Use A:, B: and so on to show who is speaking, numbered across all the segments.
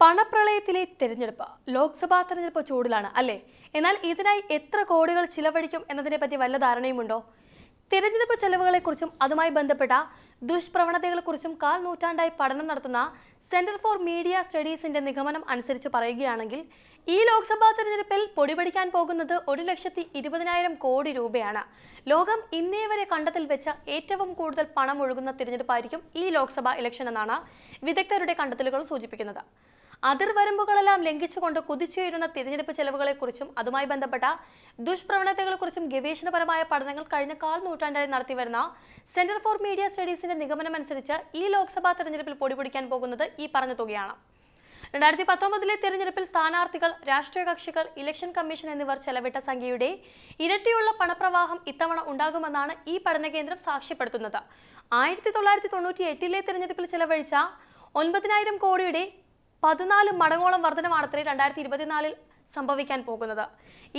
A: പണപ്രളയത്തിലെ തിരഞ്ഞെടുപ്പ് ലോക്സഭാ തിരഞ്ഞെടുപ്പ് ചൂടിലാണ് അല്ലേ? എന്നാൽ ഇതിനായി എത്ര കോടികൾ ചിലവഴിക്കും എന്നതിനെ പറ്റി വല്ല ധാരണയുമുണ്ടോ? തിരഞ്ഞെടുപ്പ് ചെലവുകളെക്കുറിച്ചും അതുമായി ബന്ധപ്പെട്ട ദുഷ്പ്രവണതകളെക്കുറിച്ചും കാൽ നൂറ്റാണ്ടായി പഠനം നടത്തുന്ന സെന്റർ ഫോർ മീഡിയ സ്റ്റഡീസിന്റെ നിഗമനം അനുസരിച്ച് പറയുകയാണെങ്കിൽ ഈ ലോക്സഭാ തെരഞ്ഞെടുപ്പിൽ പൊടിപടിക്കാൻ പോകുന്നത് ഒരു ലക്ഷത്തി ഇരുപതിനായിരം കോടി രൂപയാണ്. ലോകം ഇന്നേ വരെ കണ്ടതിൽ വെച്ച ഏറ്റവും കൂടുതൽ പണം ഒഴുകുന്ന തിരഞ്ഞെടുപ്പായിരിക്കും ഈ ലോക്സഭാ ഇലക്ഷൻ എന്നാണ് വിദഗ്ധരുടെ കണ്ടെത്തലുകൾ സൂചിപ്പിക്കുന്നത്. അതിർവരമ്പുകളെല്ലാം ലംഘിച്ചുകൊണ്ട് കുതിച്ചുയരുന്ന തിരഞ്ഞെടുപ്പ് ചെലവുകളെക്കുറിച്ചും അതുമായി ബന്ധപ്പെട്ട ദുഷ്പ്രവണതകളെക്കുറിച്ചും ഗവേഷണപരമായ പഠനങ്ങൾ കഴിഞ്ഞ കാൽ നൂറ്റാണ്ടായി നടത്തിവരുന്ന സെന്റർ ഫോർ മീഡിയ സ്റ്റഡീസിന്റെ നിഗമനമനുസരിച്ച് ഈ ലോക്സഭാ തെരഞ്ഞെടുപ്പിൽ പൊടിപിടിക്കാൻ പോകുന്നത് ഈ പറഞ്ഞ തുകയാണ്. രണ്ടായിരത്തി പത്തൊമ്പതിലെ തെരഞ്ഞെടുപ്പിൽ സ്ഥാനാർത്ഥികൾ രാഷ്ട്രീയ കക്ഷികൾ ഇലക്ഷൻ കമ്മീഷൻ എന്നിവർ ചെലവിട്ട സംഖ്യയുടെ ഇരട്ടിയുള്ള പണപ്രവാഹം ഇത്തവണ ഉണ്ടാകുമെന്നാണ് ഈ പഠന കേന്ദ്രം സാക്ഷ്യപ്പെടുത്തുന്നത്. ആയിരത്തി തൊള്ളായിരത്തി തൊണ്ണൂറ്റി എട്ടിലെ തെരഞ്ഞെടുപ്പിൽ ചെലവഴിച്ച ഒൻപതിനായിരം കോടിയുടെ പതിനാല് മടങ്ങോളം വർധനമാണത്രേ രണ്ടായിരത്തി ഇരുപത്തിനാലിൽ സംഭവിക്കാൻ പോകുന്നത്.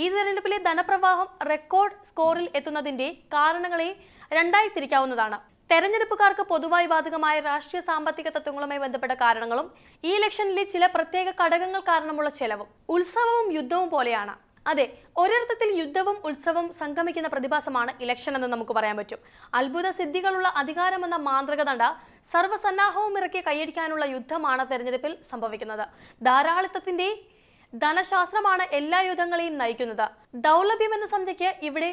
A: ഈ തെരഞ്ഞെടുപ്പിലെ ധനപ്രവാഹം റെക്കോർഡ് സ്കോറിൽ എത്തുന്നതിന്റെ കാരണങ്ങളെ രണ്ടായി തിരിക്കാവുന്നതാണ് തെരഞ്ഞെടുപ്പുകാർക്ക് പൊതുവായി ബാധകമായ രാഷ്ട്രീയ സാമ്പത്തിക തത്വങ്ങളുമായി ബന്ധപ്പെട്ട കാരണങ്ങളും ഈ ഇലക്ഷനിലെ ചില പ്രത്യേക ഘടകങ്ങൾ കാരണമുള്ള ചെലവും ഉത്സവവും യുദ്ധവും പോലെയാണ്. അതെ ഒരർത്ഥത്തിൽ യുദ്ധവും ഉത്സവവും സംഗമിക്കുന്ന പ്രതിഭാസമാണ് ഇലക്ഷൻ എന്ന് നമുക്ക് പറയാൻ പറ്റും. അത്ഭുത സിദ്ധികളുള്ള അധികാരമെന്ന മാന്ത്രിക തണ്ട സർവസന്നാഹവും ഇറക്കി കൈയടിക്കാനുള്ള യുദ്ധമാണ് തെരഞ്ഞെടുപ്പിൽ സംഭവിക്കുന്നത്. ധാരാളിത്തത്തിന്റെ ധനശാസ്ത്രമാണ് എല്ലാ യുദ്ധങ്ങളെയും നയിക്കുന്നത്. ദൗർലഭ്യം എന്ന സംഖ്യയ്ക്ക് ഇവിടെ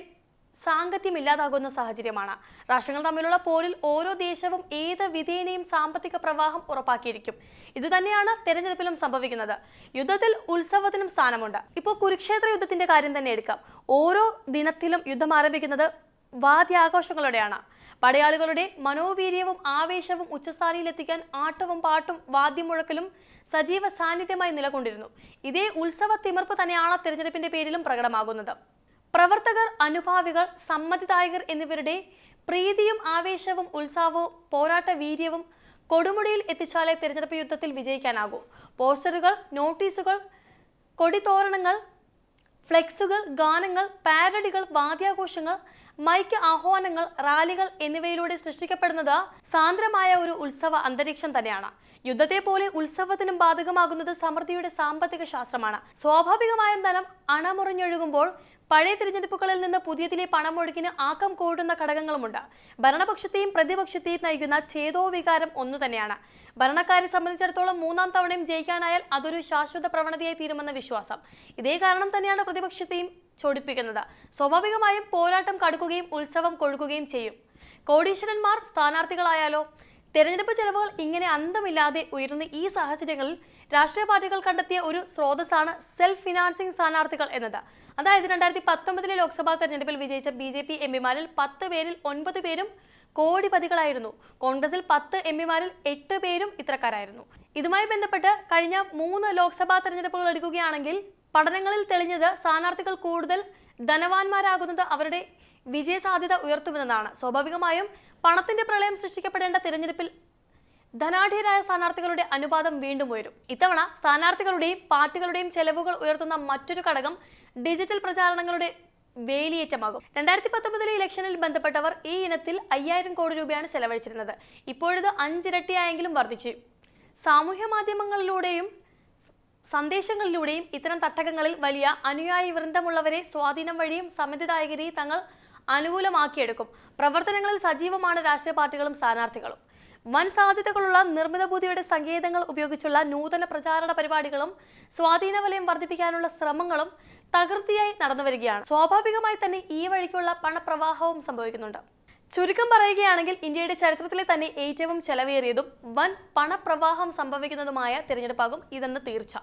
A: സാങ്കത്യം ഇല്ലാതാകുന്ന സാഹചര്യമാണ്. രാഷ്ട്രങ്ങൾ തമ്മിലുള്ള പോരിൽ ഓരോ ദേശവും ഏത് വിധേനയും സാമ്പത്തിക പ്രവാഹം ഉറപ്പാക്കിയിരിക്കും. ഇതുതന്നെയാണ് തെരഞ്ഞെടുപ്പിലും സംഭവിക്കുന്നത്. യുദ്ധത്തിൽ ഉത്സവത്തിനും സ്ഥാനമുണ്ട്. ഇപ്പോൾ കുരുക്ഷേത്ര യുദ്ധത്തിന്റെ കാര്യം തന്നെ എടുക്കാം. ഓരോ ദിനത്തിലും യുദ്ധം ആരംഭിക്കുന്നത് വാദ്യാഘോഷങ്ങളോടെയാണ്. പടയാളികളുടെ മനോവീര്യവും ആവേശവും ഉച്ചസ്ഥാനിയിലെത്തിക്കാൻ ആട്ടവും പാട്ടും വാദ്യമുഴക്കലും സജീവ സാന്നിധ്യമായി നിലകൊണ്ടിരുന്നു. ഇതേ ഉത്സവ തിമിർപ്പ് തന്നെയാണ് തെരഞ്ഞെടുപ്പിന്റെ പേരിലും പ്രകടമാകുന്നത്. പ്രവർത്തകർ അനുഭാവികൾ സമ്മതിദായകർ എന്നിവരുടെ പ്രീതിയും ആവേശവും ഉത്സാഹവും പോരാട്ട വീര്യവും കൊടുമുടിയിൽ എത്തിച്ചാലേ തിരഞ്ഞെടുപ്പ് യുദ്ധത്തിൽ വിജയിക്കാനാകൂ. പോസ്റ്ററുകൾ നോട്ടീസുകൾ കൊടിത്തോരണങ്ങൾ ഫ്ലെക്സുകൾ ഗാനങ്ങൾ പാരഡികൾ വാദ്യാഘോഷങ്ങൾ മൈക്ക് ആഹ്വാനങ്ങൾ റാലികൾ എന്നിവയിലൂടെ സൃഷ്ടിക്കപ്പെടുന്നത് സാന്ദ്രമായ ഒരു ഉത്സവ അന്തരീക്ഷം തന്നെയാണ്. യുദ്ധത്തെ പോലെ ഉത്സവത്തിനും ബാധകമാകുന്നത് സമൃദ്ധിയുടെ സാമ്പത്തിക ശാസ്ത്രമാണ്. സ്വാഭാവികമായും ധനം അണമുറിഞ്ഞൊഴുകുമ്പോൾ പഴയ തിരഞ്ഞെടുപ്പുകളിൽ നിന്ന് പുതിയതിലെ പണമൊഴുക്കിന് ആക്കം കൂടുന്ന ഘടകങ്ങളുമുണ്ട്. ഭരണപക്ഷത്തെയും പ്രതിപക്ഷത്തെയും നയിക്കുന്ന ചേതോ വികാരം ഒന്നു തന്നെയാണ്. ഭരണക്കാരെ സംബന്ധിച്ചിടത്തോളം മൂന്നാം തവണയും ജയിക്കാനായാൽ അതൊരു ശാശ്വത പ്രവണതയായി തീരുമെന്ന വിശ്വാസം. ഇതേ കാരണം തന്നെയാണ് പ്രതിപക്ഷത്തെയും ചൊടിപ്പിക്കുന്നത്. സ്വാഭാവികമായും പോരാട്ടം കടുക്കുകയും ഉത്സവം കൊഴുക്കുകയും ചെയ്യും. കോടീശ്വരന്മാർ സ്ഥാനാർത്ഥികളായാലോ തെരഞ്ഞെടുപ്പ് ചെലവുകൾ ഇങ്ങനെ അന്തമില്ലാതെ ഉയരുന്ന ഈ സാഹചര്യങ്ങളിൽ രാഷ്ട്രീയ പാർട്ടികൾ കണ്ടെത്തിയ ഒരു സ്രോതസ്സാണ് സെൽഫ് ഫിനാൻസിംഗ് സ്ഥാനാർത്ഥികൾ എന്നത്. അതായത് രണ്ടായിരത്തി പത്തൊമ്പതിലെ ലോക്സഭാ തെരഞ്ഞെടുപ്പിൽ വിജയിച്ച ബി ജെ പി എം പിമാരിൽ പത്ത് പേരിൽ ഒൻപത് പേരും കോടിപതികളായിരുന്നു. കോൺഗ്രസിൽ പത്ത് എം പിമാരിൽ എട്ട് പേരും ഇത്തരക്കാരായിരുന്നു. ഇതുമായി ബന്ധപ്പെട്ട് കഴിഞ്ഞ മൂന്ന് ലോക്സഭാ തെരഞ്ഞെടുപ്പുകൾ എടുക്കുകയാണെങ്കിൽ പഠനങ്ങളിൽ തെളിഞ്ഞത് സ്ഥാനാർത്ഥികൾ കൂടുതൽ ധനവാന്മാരാകുന്നത് അവരുടെ വിജയസാധ്യത ഉയർത്തുമെന്നതാണ്. സ്വാഭാവികമായും പണത്തിന്റെ പ്രളയം സൃഷ്ടിക്കപ്പെടേണ്ട തിരഞ്ഞെടുപ്പിൽ ധനാഢ്യരായ സ്ഥാനാർത്ഥികളുടെ അനുപാതം വീണ്ടും ഉയരും. ഇത്തവണ സ്ഥാനാർത്ഥികളുടെയും പാർട്ടികളുടെയും ചെലവുകൾ ഉയർത്തുന്ന മറ്റൊരു ഘടകം ഡിജിറ്റൽ പ്രചാരണങ്ങളുടെ വേലിയേറ്റമാകും. രണ്ടായിരത്തി പത്തൊമ്പതിലെ ഇലക്ഷനിൽ ബന്ധപ്പെട്ടവർ ഈ ഇനത്തിൽ അയ്യായിരം കോടി രൂപയാണ് ചെലവഴിച്ചിരുന്നത്. ഇപ്പോഴത് അഞ്ചിരട്ടിയായെങ്കിലും വർദ്ധിച്ചു. സാമൂഹ്യ മാധ്യമങ്ങളിലൂടെയും സന്ദേശങ്ങളിലൂടെയും ഇത്തരം തട്ടകങ്ങളിൽ വലിയ അനുയായി വൃന്ദമുള്ളവരെ സ്വാധീനം വഴിയും സമിതിദായകരെ തങ്ങൾ അനുകൂലമാക്കിയെടുക്കും. പ്രവർത്തനങ്ങളിൽ സജീവമാണ് രാഷ്ട്രീയ പാർട്ടികളും സ്ഥാനാർത്ഥികളും. വൻ സാധ്യതകളുള്ള നിർമ്മിത ബുദ്ധിയുടെ സങ്കേതങ്ങൾ ഉപയോഗിച്ചുള്ള നൂതന പ്രചാരണ പരിപാടികളും സ്വാധീന വലയം വർദ്ധിപ്പിക്കാനുള്ള ശ്രമങ്ങളും തകൃതിയായി നടന്നു വരികയാണ് സ്വാഭാവികമായി തന്നെ ഈ വഴിക്കുള്ള പണപ്രവാഹവും സംഭവിക്കുന്നുണ്ട്. ചുരുക്കം പറയുകയാണെങ്കിൽ ഇന്ത്യയുടെ ചരിത്രത്തിലെ തന്നെ ഏറ്റവും ചെലവേറിയതും വൻ പണപ്രവാഹം സംഭവിക്കുന്നതുമായ തിരഞ്ഞെടുപ്പാകും ഇതെന്ന് തീർച്ച.